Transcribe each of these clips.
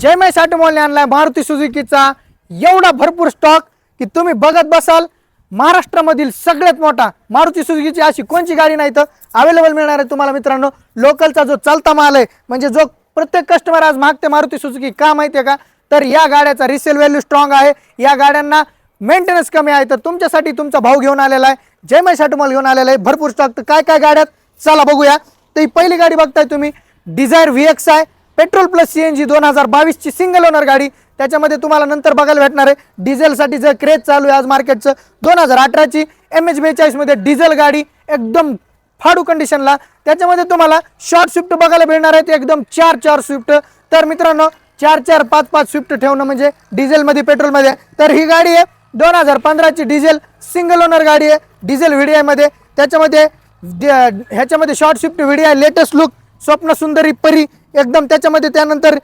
जय मै साठमोलने आणलाय मारुती सुझुकीचा. एवढा भरपूर स्टॉक की तुम्ही बघत बसाल महाराष्ट्रामधील सगळ्यात मोठा मारुती सुझुकीची अशी कोणची गाडी नाही तर अवेलेबल मिळणार आहे तुम्हाला मित्रांनो. लोकलचा जो चालता माल आहे म्हणजे जो प्रत्येक कस्टमर आज मागते मारुती सुझुकी का माहिती आहे का? तर या गाड्याचा रिसेल व्हॅल्यू स्ट्रॉंग आहे. या गाड्यांना मेंटेनन्स कमी आहे. तर तुमच्यासाठी तुमचा भाऊ घेऊन आलेला आहे. जय मै साठमोल घेऊन आलेला आहे. भरपूर स्टॉक तर काय काय गाड्यात? चला बघूया. तर ही पहिली गाडी बघताय तुम्ही. डिझायर व्ही एक्स आहे petrol plus C N G दोन हजार बावीसची सिंगल ओनर गाडी. त्याच्यामध्ये तुम्हाला नंतर बघायला भेटणार आहे. डिझेलसाठी जर क्रेज चालू आहे आज मार्केटचं दोन हजार अठराची एम एच बेचाळीसमध्ये डिझेल गाडी एकदम फाडू कंडिशनला त्याच्यामध्ये तुम्हाला शॉर्ट स्विफ्ट बघायला मिळणार आहेत एकदम चार चार स्विफ्ट तर मित्रांनो चार चार पाच पाच स्विफ्ट ठेवणं म्हणजे डिझेलमध्ये पेट्रोलमध्ये. तर ही गाडी आहे. दोन हजार पंधराची डिझेल सिंगल ओनर गाडी आहे. डिझेल व्हिडीआयमध्ये. त्याच्यामध्ये ह्याच्यामध्ये short Swift VDI latest look स्वप्न सुंदरी परी एकदम त्याच्यामध्ये त्यानंतर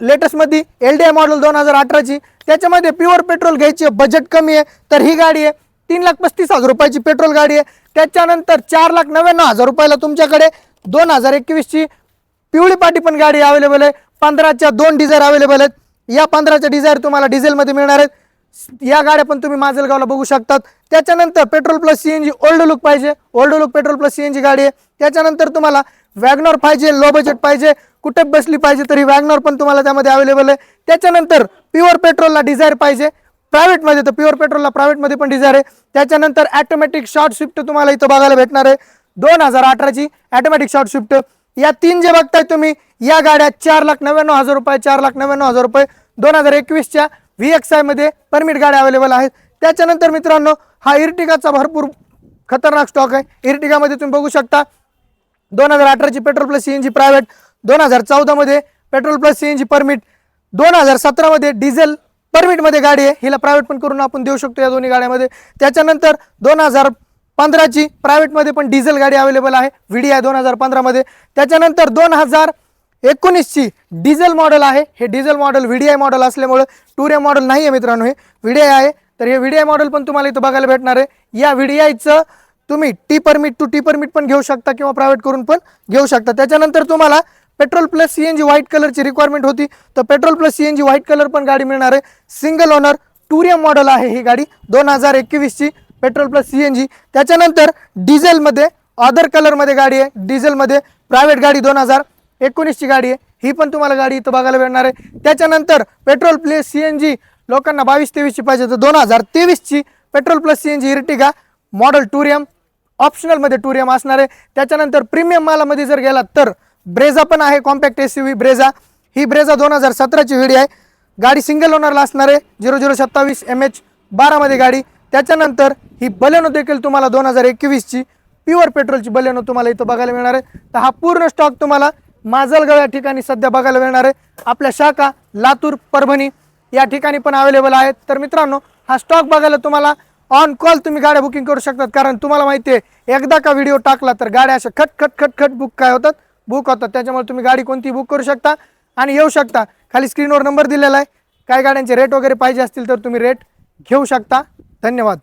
लेटेस्टमध्ये एल डी आय मॉडेल दोन हजार अठराची. त्याच्यामध्ये प्युअर पेट्रोल घ्यायची बजेट कमी आहे तर ही गाडी आहे. तीन लाख पस्तीस हजार रुपयाची पेट्रोल गाडी आहे. त्याच्यानंतर चार लाख नव्याण्णव हजार रुपयाला तुमच्याकडे दोन हजार एकवीसची पिवळी पाटी पण गाडी अवेलेबल आहे. पंधराच्या दोन डिझायर अवेलेबल आहेत. या पंधराच्या डिझायर तुम्हाला डिझेलमध्ये मिळणार आहेत. या गाड्या पण तुम्ही माजलगावला बघू शकतात. त्याच्यानंतर petrol plus C N G old look पाहिजे. Old look petrol plus C N G गाडी आहे. त्याच्यानंतर तुम्हाला वॅगनॉर पाहिजे लो बजेट पाहिजे. कुठे बसली पाहिजे तरी वॅगनॉर पण तुम्हाला त्यामध्ये अवेलेबल आहे. त्याच्यानंतर प्युअर पेट्रोलला डिझायर पाहिजे. प्रायव्हेटमध्ये तर प्युअर पेट्रोलला प्रायव्हेटमध्ये पण डिझायर आहे. त्याच्यानंतर ॲटोमॅटिक शॉर्ट स्विफ्ट तुम्हाला इथं बघायला भेटणार आहे. दोन हजार अठराची ॲटोमॅटिक शॉर्ट स्विफ्ट या तीन जे बघताय तुम्ही या गाड्या चार लाख नव्याण्णव हजार रुपये चार लाख नव्याण्णव हजार रुपये. दोन हजार एकवीसच्या व्ही एक्स आयमध्ये परमिट गाड्या अवेलेबल आहेत. त्याच्यानंतर मित्रांनो हा इर्टिगाचा भरपूर खतरनाक स्टॉक आहे. इर्टिगामध्ये तुम्ही बघू शकता दोन हजार अठराची petrol plus C N G private दोन हजार चौदामध्ये petrol plus C N G permit दोन हजार सतरामध्ये डिझेल परमिटमध्ये गाडी आहे. हिला प्रायव्हेट पण करून आपण देऊ शकतो या दोन्ही गाड्यामध्ये. त्याच्यानंतर दोन हजार पंधराची प्रायव्हेटमध्ये पण डिझेल गाडी अवेलेबल आहे. व्हिडी आहे दोन हजार पंधरामध्ये त्याच्यानंतर दोन हजार एकोणीसची डिझेल मॉडेल आहे. हे diesel model V D I model असल्यामुळे टूर मॉडेल नाही आहे मित्रांनो हे. व्ही डी आय आहे. तर हे व्ही डी आय मॉडेल पण तुम्हाला इथं बघायला भेटणार आहे. या व्ही डी आयचं तुम्ही T permit to T permit पण घेऊ शकता किंवा प्रायव्हेट करून पण घेऊ शकता. त्याच्यानंतर तुम्हाला petrol plus C N G white कलरची रिक्वायरमेंट होती. तर petrol plus C N G white colour पण गाडी मिळणार आहे. सिंगल ओनर टुरियम मॉडेल आहे ही गाडी. दोन हजार एकवीसची petrol plus C N G त्याच्यानंतर डिझेलमध्ये अदर कलरमध्ये गाडी आहे. डिझेलमध्ये प्रायव्हेट गाडी दोन हजार एकोणीसची गाडी आहे. ही पण तुम्हाला गाडी इथं बघायला मिळणार आहे. त्याच्यानंतर petrol plus C N G लोकांना बावीस तेवीसची पाहिजे तर दोन हजार तेवीसची petrol plus C N G Ertiga model टुरियम ऑप्शनलमध्ये टुरियम असणार आहे. त्याच्यानंतर प्रीमियम मालामध्ये जर गेलात तर ब्रेझा पण आहे compact S U V Brezza. ही ब्रेझा दोन हजार सतराची व्हिडी आहे. गाडी सिंगल ओनरला असणार आहे. झिरो झिरो सत्तावीस एम एच बारामध्ये गाडी. त्याच्यानंतर ही बलेनो देखील तुम्हाला दोन हजार एकवीसची प्युअर पेट्रोलची बलेनो तुम्हाला इथं बघायला मिळणार आहे. तर हा पूर्ण स्टॉक तुम्हाला माजलगाव या ठिकाणी सध्या बघायला मिळणार आहे. आपल्या शाखा लातूर परभणी या ठिकाणी पण अवेलेबल आहेत. तर मित्रांनो हा स्टॉक बघायला तुम्हाला ऑन कॉल तुम्ही गाड्या बुकिंग करू शकतात. कारण तुम्हाला माहिती आहे एकदा का व्हिडिओ टाकला तर गाड्या अशा खट खट खट खट बुक काय होतात? बुक होतात. त्याच्यामुळे तुम्ही गाडी कोणती बुक करू शकता आणि येऊ शकता. खाली स्क्रीनवर नंबर दिलेला आहे. काही गाड्यांचे रेट वगैरे पाहिजे असतील तर तुम्ही रेट घेऊ शकता. धन्यवाद.